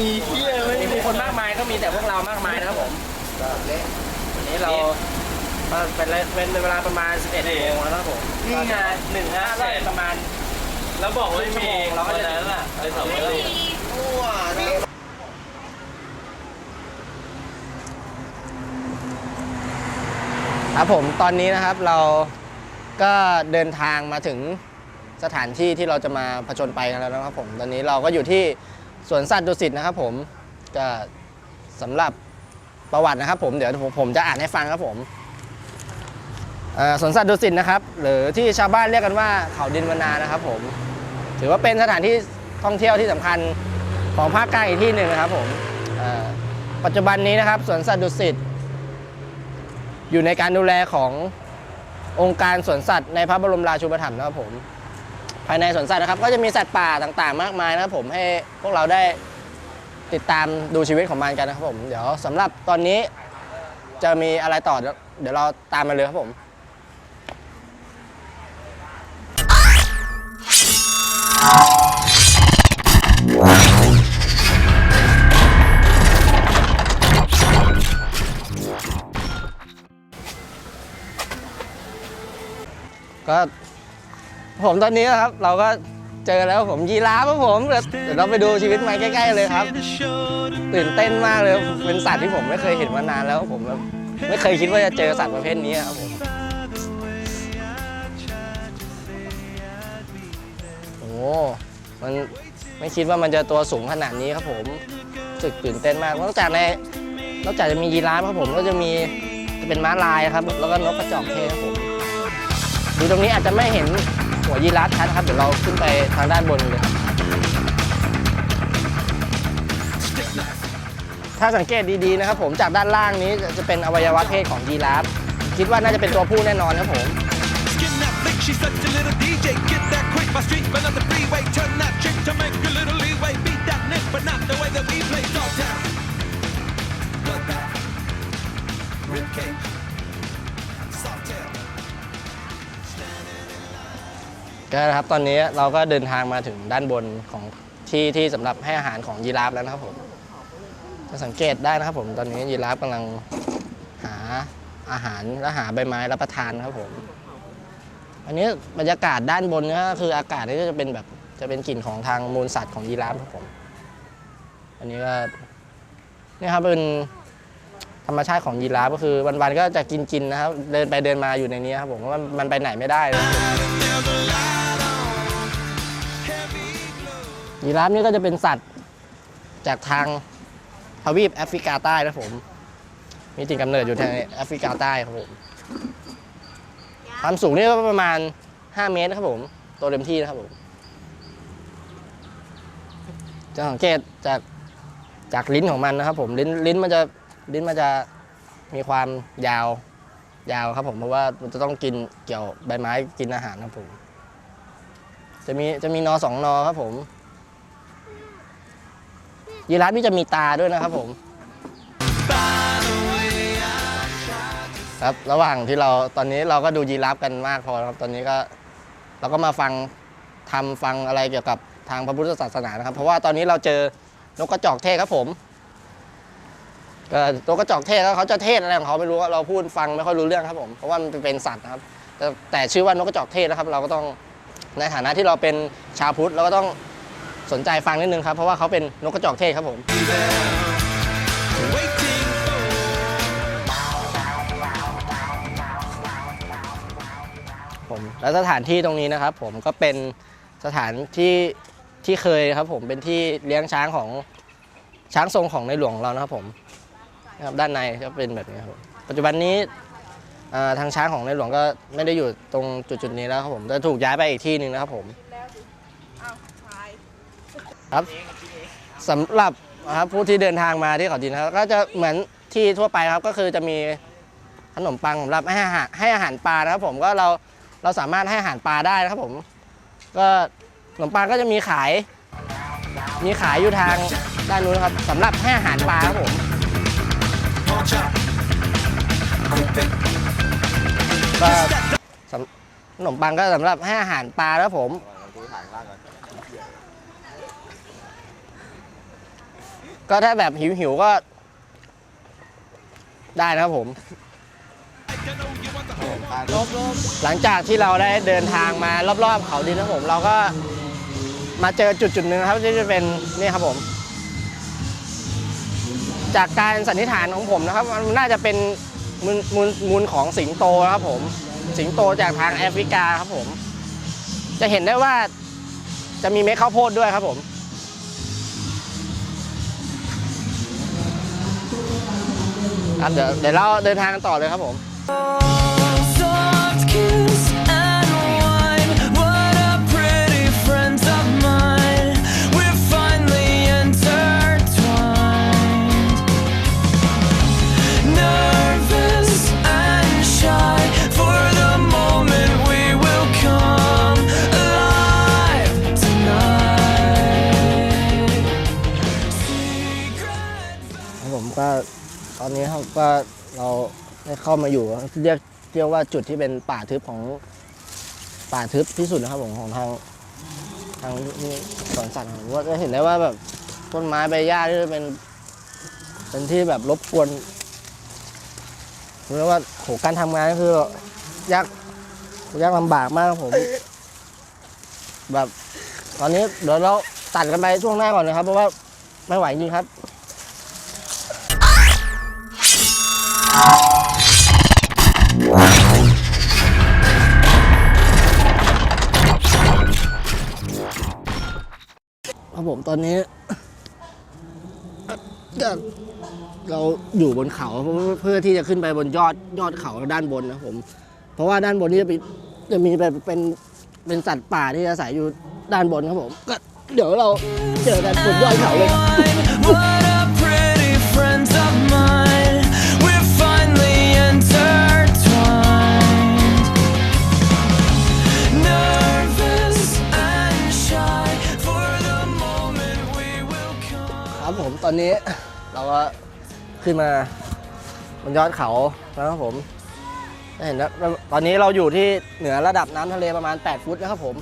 มีเที่ยไหมมีผู้คนมากมายก็มีแต่พวกเรามากมายนะครับผมวันนี้เราก็เป็นเป็นเวลาประมาณ 11โมงแล้วนะครับผมนี่ไงหนึ่งห้าน่าจะประมาณ แล้วบอกว่าไม่มีเราก็จะวันนั้นอะไอ้สองคนนี้ครับผมตอนนี้นะครับเราก็เดินทางมาถึงสถานที่ที่เราจะมาผจญไปกันแล้วนะครับผม ตอนนี้เราก็อยู่ที่ สวนสัตว์ดุสิตนะครับผมก็สำหรับประวัตินะครับผมเดี๋ยวผมจะอ่านให้ฟังครับผมสวนสัตว์ดุสิตนะครับ หรือที่ชาวบ้านเรียกกันว่าเขาดินวนานะครับผม ถือว่าเป็นสถานที่ท่องเที่ยวที่สำคัญของภาคกลางอีกที่หนึ่งนะครับผมปัจจุบันนี้นะครับสวนสัตว์ดุสิตอยู่ในการดูแลขององค์การสวนสัตว์ในพระบรมราชูปถัมภ์นะครับผม ภายในสวนสัตว์นะครับ ก็จะมีสัตว์ป่าต่างๆ มากมายนะครับผมให้พวกเราได้ติดตามดูชีวิตของมันกันนะครับผม เดี๋ยวสำหรับตอนนี้จะมีอะไรต่อ เดี๋ยวเดี๋ยวเราตามมาเลยครับผมก็ ผมตอนนี้นะครับ เราก็เจอแล้วผมยีราฟครับผมเดี๋ยวเราไปดูชีวิตมันใกล้ๆเลยครับ ตื่นเต้นมากเลยเป็นสัตว์ที่ผมไม่เคยเห็นมานานแล้วผมแบบไม่เคยคิดว่าจะเจอสัตว์ประเภทนี้ครับผมโอ้มันไม่คิดว่ามันจะตัวสูงขนาดนี้ครับผมสึกตื่นเต้นมากนอกจากในนอกจากจะมียีราฟครับผมก็จะมีจะเป็นม้าลายครับ แล้วก็นกกระจอกเทศครับผมดูตรงนี้อาจจะไม่เห็น หัวยีราฟชัดนะครับ เดี๋ยวเราขึ้นไปทางด้านบนเลยถ้าสังเกตดีๆนะครับ ผมจากด้านล่างนี้จะเป็นอวัยวะเพศของยีราฟคิดว่าน่าจะเป็นตัวผู้แน่นอนครับผม Skin that flick, she such a little DJ. Get that quick, my street, but on the ก็นะครับตอนนี้เราก็เดินทางมาถึงด้านบนของที่ที่สำหรับให้อาหารของยีราฟแล้วนะครับผมจะสังเกตได้นะครับผมตอนนี้ยีราฟกำลังหาอาหารและหาใบไม้รับประทานครับผมอันนี้บรรยากาศด้านบนก็คืออากาศนี่ก็จะเป็นแบบจะเป็นกลิ่นของทางมูลสัตว์ของยีราฟครับผมอันนี้ก็นี่ครับเป็นธรรมชาติของยีราฟก็คือวันๆก็จะกินกินๆนะครับ เดินไปเดินมาอยู่ในนี้ครับผมว่ามันไปไหนไม่ได้นะยี ราฟนี่ก็จะเป็นสัตว์จากทางทวีปแอฟริกาใต้นะครับผม มีถิ่นกำเนิดอยู่ทางแอฟริกาใต้ครับผมความสูงนี่ก็ประมาณ 5 เมตรนะครับผมตัวเต็มที่นะครับผมจะสังเกตจากจากลิ้นของมันนะครับผมลิ้นลิ้นมันจะลิ้นมันจะมีความยาวยาวครับผมเพราะว่ามันจะต้องกินเกี่ยวใบไม้กินอาหารครับผม จะมีจะมีนอสองนอครับผม ยีราฟนี่จะมีตาด้วยนะครับผมครับระหว่างที่เราตอนนี้เราก็ดูยีราฟกันมากพอครับตอนนี้ก็เราก็มาฟังทำฟังอะไรเกี่ยวกับทางพระพุทธศาสนานะครับ เพราะว่าตอนนี้เราเจอนกกระจอกเทศครับผมก็นกกระจอกเทศแล้วเขาจะเทศอะไรของเขาไม่รู้เราพูดฟังไม่ค่อยรู้เรื่องครับผมเพราะว่ามันเป็นสัตว์นะครับ แต่แต่ชื่อว่านกกระจอกเทศนะครับ เราก็ต้องในฐานะที่เราเป็นชาวพุทธเราก็ต้อง สนใจฟังนิดนึงครับ เพราะว่าเขาเป็นนกกระจอกเทศครับผมผมแล้วสถานที่ตรงนี้นะครับ ผมก็เป็นสถานที่ที่เคยครับ ผมเป็นที่เลี้ยงช้างของช้างทรงของในหลวงของเรานะครับผมนะครับด้านในก็เป็นแบบนี้ครับ ปัจจุบันนี้ทางช้างของในหลวงก็ไม่ได้อยู่ตรงจุดๆนี้แล้วครับผมจะถูกย้ายไปอีกที่หนึ่งนะครับผม ครับสำหรับครับผู้ที่เดินทางมาที่เขาดินนะครับก็จะเหมือนที่ทั่วไปครับก็คือจะมีขนมปังสำหรับให้อาหารให้อาหารปลานะครับ ผมก็เราเราสามารถให้อาหารปลาได้นะครับผม ก็ขนมปังก็จะมีขาย มีขายอยู่ทางด้านนู้นครับสำหรับให้อาหารปลาครับผมก็ขนมปังก็สำหรับให้อาหารปลาครับผม ก็ถ้าแบบหิวหิวก็ ได้นะครับผม หลังจากที่เราได้เดินทางมารอบๆเขาดินนะผม เราก็มาเจอจุดจุดๆหนึ่งครับที่จะเป็นนี่ครับผม จากการสันนิษฐานของผมนะครับมันน่าจะเป็นมูลมูลมูลของสิงโตนะครับผม สิงโตจากทางแอฟริกาครับผม จะเห็นได้ว่าจะมีเม็ดข้าวโพดด้วยครับผม ครับเดี๋ยวเดี๋ยวเราเดินทางกันต่อเลยครับผม Soft kiss and wine. What a pretty friends of mine. We're finally intertwined. Nervous and shy. For the moment we will come alive tonight. Secret. ครับผมก็ต อนนี้ครับก็เราได้เข้ามาอยู่เรียกเรียกว่าจุดที่เป็นป่าทึบของป่าทึบที่สุดนะครับผมของทางทางนี่สวนสัตว์ผมว่าจะเห็นได้ว่าแบบต้นไม้ใบหญ้าที่เป็นเป็นที่แบบรบกวนเรียกว่าโหการทำงานก็คือยากยากลำบากมากครับผม แบบ ตอนนี้เดี๋ยวเราตัดกันไปช่วงหน้าก่อนนะครับ เพราะว่าไม่ไหวจริงครับ ครับผมตอนนี้เราอยู่บนเขาเพื่อที่จะขึ้นไปบนยอดยอดเขาด้านบนนะผม เพราะว่าด้านบนนี้จะมีจะมีแบบเป็นเป็นสัตว์ป่าที่อาศัยอยู่ด้านบนครับผมก็เดี๋ยวเราเจอกันบนยอดเขาเลย ตอนนี้เราก็ขึ้นมาบนยอดเขาแล้วครับผมเห็นแล้วตอนนี้เราอยู่ที่เหนือระดับน้ำทะเลประมาณ 8 ฟุตนะครับผม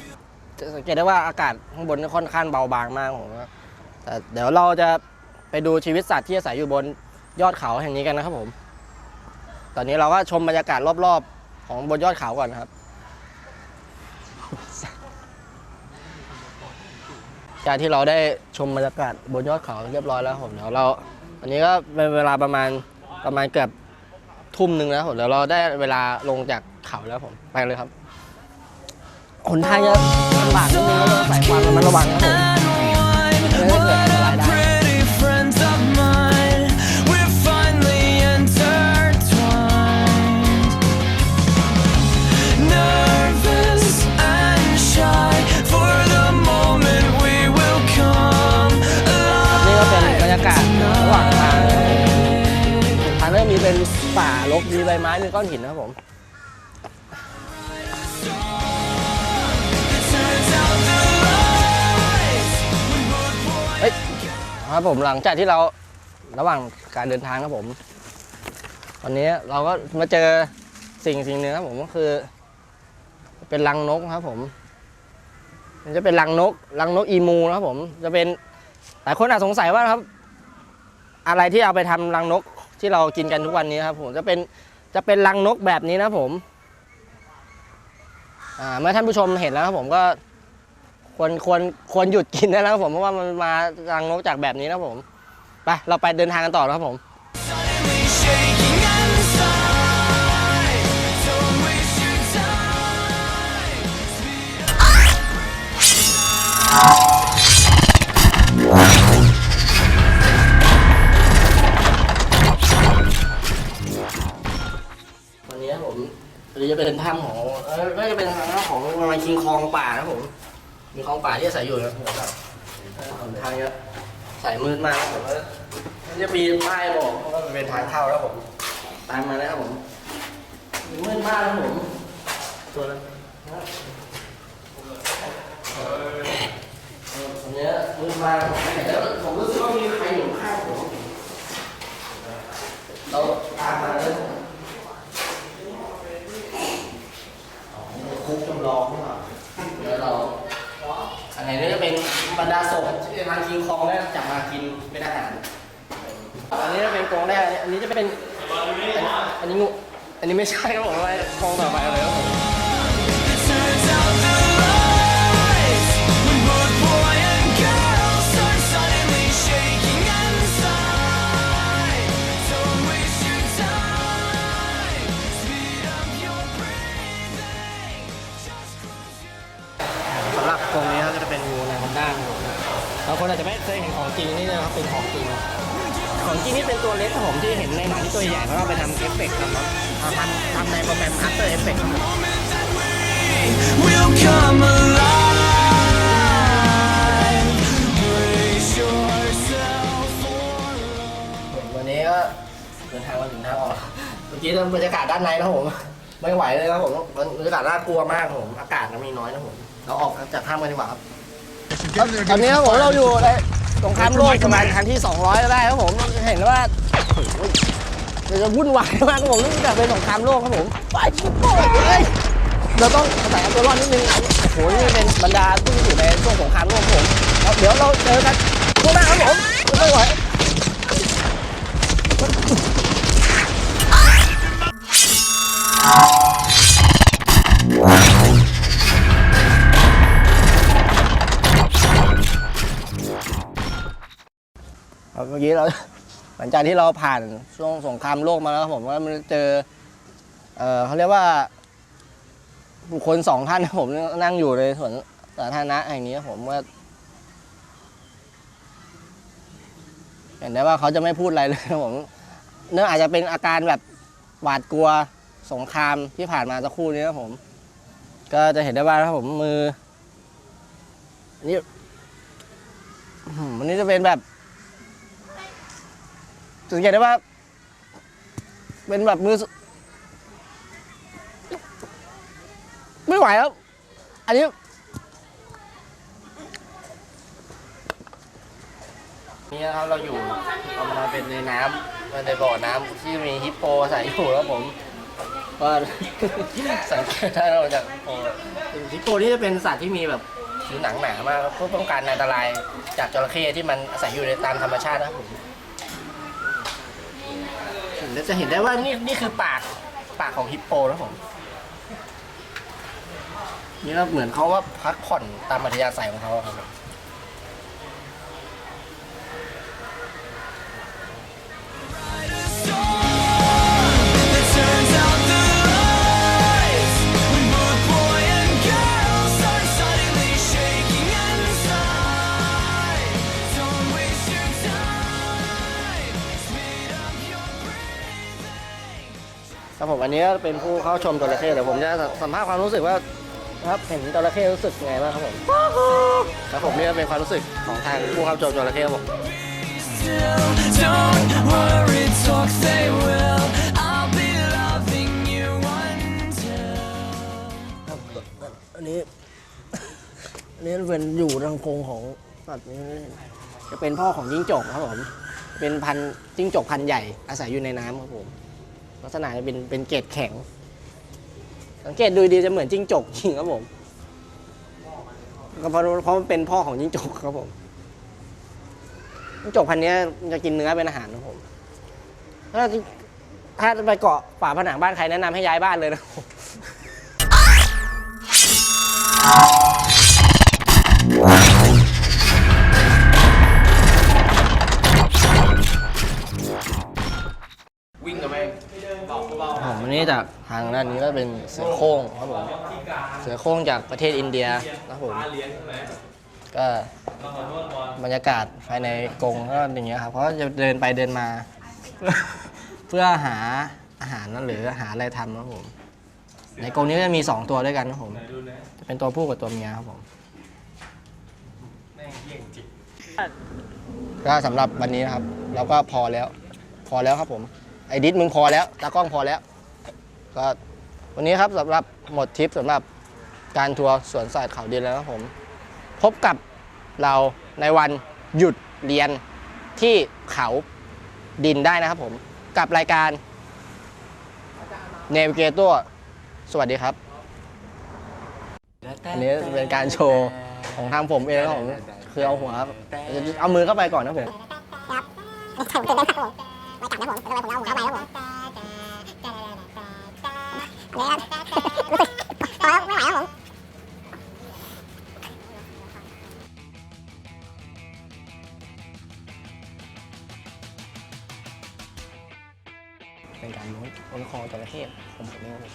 จะสังเกตได้ว่าอากาศข้างบนค่อนข้างเบาบางมากผมแต่เดี๋ยวเราจะไปดูชีวิตสัตว์ที่อาศัยอยู่บนยอดเขาแห่งนี้กันนะครับผม ตอนนี้เราก็ชมบรรยากาศรอบๆ ของบนยอดเขาก่อนนะครับ จากที่เราได้ชมบรรยากาศบนยอดเขาเรียบร้อยแล้วผมเดี๋ยวเราอันนี้ก็เป็นเวลาประมาณประมาณเกือบทุ่มหนึ่งแล้วผมเดี๋ยวเราได้เวลาลงจากเขาแล้วผมไปเลยครับหนทางจะลำบากนิดนึงก็ต้องใส่ความระมัดระวังครับผม เป็นป่ารกมีใบไม้มีก้อนหินนะครับผมเฮ้ยครับผมหลังจากที่เราระหว่างการเดินทางครับผมตอนนี้เราก็มาเจอสิ่งสิ่งหนึ่งครับผมก็คือ เป็นรังนกครับผมมันจะเป็นรังนกรังนกอีมูนะครับผม จะเป็นหลายคนอาจสงสัยว่าครับ อะไรที่เอาไปทำรังนก ที่เรากินกันทุกวันนี้ครับผมจะเป็นจะเป็นรังนกแบบนี้นะผมเมื่อท่านผู้ชมเห็นแล้วครับผมก็ควรควรควรหยุดกินได้แล้วครับผมเพราะว่ามันมารังนกจากแบบนี้นะผมไปเราไปเดินทางกันต่อแล้วครับผม รือจะเป็นถ้ำของเออน่าจะเป็นทางของประมาณคิงคองป่านะผม มีคองป่าที่อาศัยอยู่นะครับทางเนี้ยสายมืดมากครับผมมันจะมีป้ายบอกว่ามันเป็นทางเข้าแล้วผม ตามมานะครับผม มืดมากครับผมตัวนั้นเออตรงเนี้ยมืดมากผมเห็นแล้วผมรู้สึกว่ามีใครอยู่ข้างผมเราตามมาเลยผม คุกจำลองขึ้นมาเดี๋ยวเราอันไหนนี่จะเป็นบรรดาศพที่ทางคิงคองได้จับมากินเป็นอาหาร อันนี้จะเป็นกองแรก อันนี้จะเป็น อันนี้งู อันนี้ไม่ใช่ครับผมอะไรกองต่อไปเลยครับผม คนอาจจะไม่เคยเห็นของจริงนี่นะครับเป็นของจริง ของจริงนี่เป็นตัวเล็กครับผมที่เห็นในหนังที่ตัวใหญ่เขาเอาไปทำเอฟเฟกต์ทำครับทำทำในโปรแกรม After Effects ครับผม will come alive. Brace yourself for วันนี้ก็เดินทางมาถึงทางออกเมื่อกี้เริ่มบรรยากาศด้านในนะครับผมไม่ไหวเลยครับผมบรรยากาศน่ากลัวมากครับผมอากาศมันมีน้อยนะครับผมเราออกจากถ้ำกันดีกว่าครับ ตอนนี้ครับผมเราอยู่ในสงครามโลกประมาณครั้งที่ 200 ได้ครับผมเห็นว่าโอ้โหเราจะวุ่นวายมากครับผมเนื่องจากเป็นสงครามโลกครับผมไปชิบโป้เลยเราต้องอาศัยตัวรอดนิดนึงโอ้โหนี่เป็นบรรดาผู้ที่อยู่ในช่วงสงครามโลกครับผมเดี๋ยวเราเจอกันช่วงหน้าครับผมไม่ไหวค อกี้เราหลังจากที่เราผ่านช่วงสงครามโลกมาแล้วผมว่ามันเจอเออเขาเรียกว่าบุคคลสองท่านผมนั่งอยู่ในสวนสาธารณะแห่งนี้ผมว่า เห็นได้ว่าเขาจะไม่พูดอะไรเลยผมเนื่องอาจจะเป็นอาการแบบหวาดกลัวสงครามที่ผ่านมาสักครู่นี้ครับผม ก็จะเห็นได้ว่าครับผมมืออันนี้อันนี้จะเป็นแบบ สังเกตได้ว่า เป็นแบบมือ ไม่ไหวแล้ว อันนี้ นี่นะครับเราอยู่เรามาเป็นในน้ำในบ่อน้ำที่มีฮิปโปใส่อยู่ครับผมก็ สังเกตได้เราจากโอ้ฮิปโปนี่จะเป็นสัตว์ที่มีแบบผิวหนังหนามากเพื่อป้องกันอันตรายจากจระเข้ที่มันอาศัยอยู่ในตามธรรมชาตินะครับผม เราจะเห็นได้ว่านี่นี่คือปากปากของฮิปโปนะผมนี่เราเหมือนเขาว่าพักผ่อนตามอัธยาศัยของเขาอะครับ ครับผมอันนี้เป็นผู้เข้าชมจระเข้เดี๋ยวผมจะสัมภาษณ์ความรู้สึกว่าครับเห็นจระเข้รู้สึกไงบ้างครับผมครับผมนี่เป็นความรู้สึกของทางผู้เข้าชมจระเข้ครับผม don't worry, talk they will. I'll be loving you until. อันนี้ อันนี้เป็นอยู่รังกรงของสัตว์นี้จะเป็นพ่อของจิ้งจกครับผม เป็นพันจิ้งจกพันใหญ่อาศัยอยู่ในน้ำครับผม ลักษณะจะเป็นเป็นเกล็ดแข็ง สังเกตดูดีจะเหมือนจิ้งจกจริงครับผมก็เพราะเพราะมันเป็นพ่อของจิ้งจกครับผมจิ้งจกพันนี้จะกินเนื้อเป็นอาหารครับผมถ้าถ้าไปเกาะฝาผนังบ้านใครแนะนำให้ย้ายบ้านเลยนะครับ นี่จากทางด้านนี้ก็เป็นเสือโคร่งครับผม เสือโคร่งจากประเทศอินเดียนะครับผม ก็บรรยากาศภายในกรงก็อย่างเงี้ยครับเขาะจะเดินไปเดินมา เพื่อหาอาหารนั่นหรือหาอะไรทำครับผม ในกรงนี้ก็จะมี 2 ตัวด้วยกันครับผมจะเป็นตัวผู้กับตัวเมียครับผมก็สำหรับวันนี้นะครับ เราก็พอแล้ว พอแล้วครับผม ไอดิสมึงพอแล้วตากล้องพอแล้ว ก็วันนี้ครับสำหรับหมดทริปสำหรับการทัวร์สวนสัตว์เขาดินแล้วครับผม พบกับเราในวันหยุดเรียนที่เขาดินได้นะครับผม กับรายการ n a v i g a t o r สวัสดีครับ อันนี้เป็นการโชว์ของทางผมเองครับผมคือเอาหัว เอามือเข้าไปก่อนนะผมผมตื่นเต้นครับผมรายการนะผมทำไมผมเอาหัวเข้าไปครับผม เนี่ยรู้สึกพอแล้วไม่ไหวครับผมเป็นการม้วนม้วนคอจระเข้ของผมเองครับผม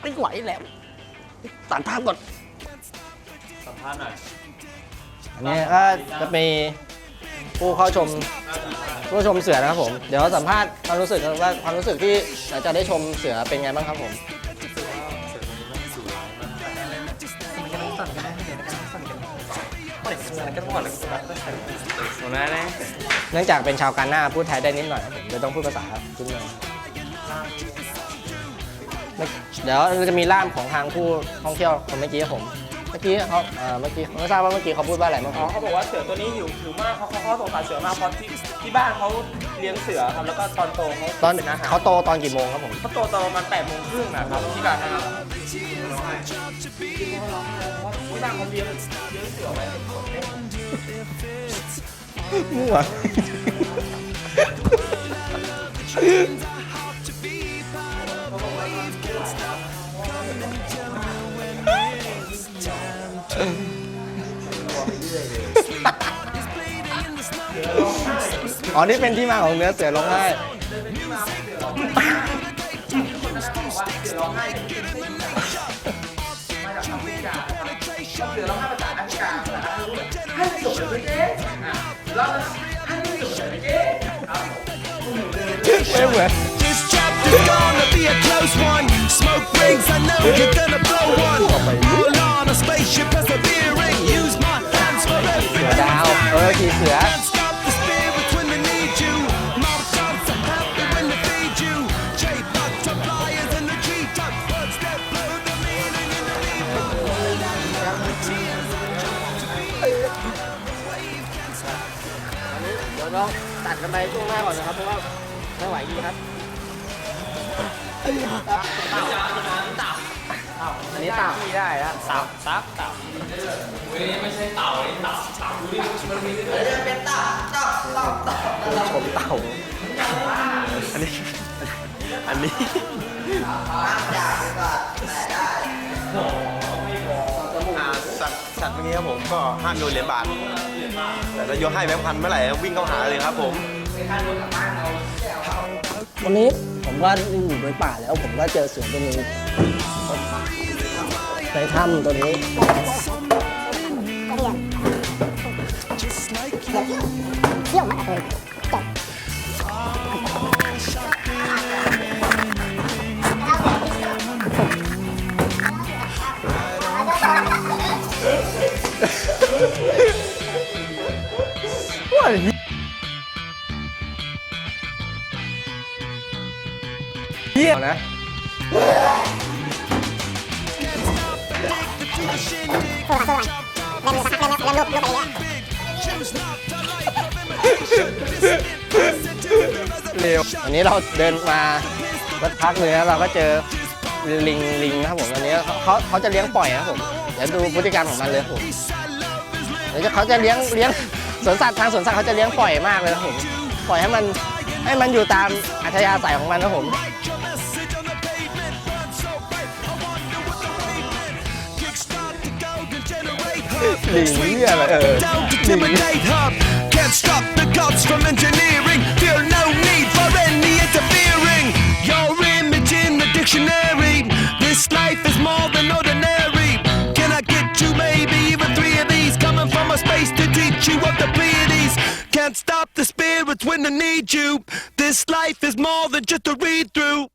ไม่ไหวแล้วตัดภาพก่อน สัมภาษณ์หน่อย อันนี้ก็จะมีผู้เข้าชม ผู้ชมเสือนะครับผม เดี๋ยวสัมภาษณ์ความรู้สึกกันว่าความรู้สึกที่หลังจากได้ชมเสือเป็นไงบ้างครับผมตรงนั้นนะเนื่องจากเป็นชาวกาหน้าพูดไทยได้นิดหน่อยครับผมเลยต้องพูดภาษาพื้นเมืองเดี๋ยวเราจะมีล่ามของทางผู้ท่องเที่ยวคนเมื่อกี้ครับผม มื่อกี้เขาเอ่อเมื่อกี้ไม่ทราบว่าเมื่อกี้เขาพูดว่าอะไรบ้างคอ๋อรับเขาบอกว่าเสือตัวนี้หิวหิวมากเขาเขาเขาสงสารเสือมากเพราะที่ที่บ้านเขาเลี้ยงเสือครับแล้วก็ตอนโตเขาตอนเป็นอาหารเขาโตตอนกี่โมงครับผม เขาโตตอนประมาณแปดโมงครึ่งนะครับที่บ้านนะครับที่บ้านเขาเลี้ยงเลี้ยงเสือไว้ มั่ว อ๋อ นี่เป็นที่มาของเนื้อเสือร้องไห้ ไม่เหมือน This chapter's gonna be a close one. Smoke rings, I know you're gonna blow one. All on a spaceship persevering. Use my hands for เสือ everything. ดาว เออขี่เสือ Can't ดี๋ยวเราตัดกันไปช่วงหน้าก่อนนะครับเพราะว่าไม่ไหวจริงครับอันนี้เต่าไม่ได้อะตับตับตับชมเต่า อันนี้อ่า สัตว์สัตว์เมื่อกี้ครับผมก็ห้ามโยนเหรียญบาทแต่ถ้าโยนให้แบงค์พันเมื่อไหร่วิ่งเข้าหาเลยครับผม วันนี้ผมว่าอยู่ในป่าแล้วผมก็เจอเสือตัวหนึงในถ้ำตัวนี้เที่ยวมากเลย เหี้ยนะโทรหาโทรหาเริ่มสักพักเริ่มเริ่มรูปรูปไปเรื่อยเร็ววันนี้เราเดินมาสักพักหนึงแล้วเราก็เจอลิงลิงนะครับผมอันนี้เขาเขาจะเลี้ยงปล่อยนะครับผมเดี๋ยวดูพฤติกรรมของมันเลยผมเดี๋ยวเขาจะเลี้ยงเลี้ยงสวนสัตว์ทางสวนสัตว์เขาจะเลี้ยงปล่อยมากเลยครับผมปล่อยให้มันให้มันอยู่ตามอัธยาศัยของมันนะผม Next uh, intimidate her. Can't stop the gods from engineering. Feel no need for any interfering. Your image in the dictionary. This life is more than ordinary. Can I get you maybe even three of these? Coming from a space to teach you what the pleiades. Can't stop the spirits when they need you. This life is more than just a read through.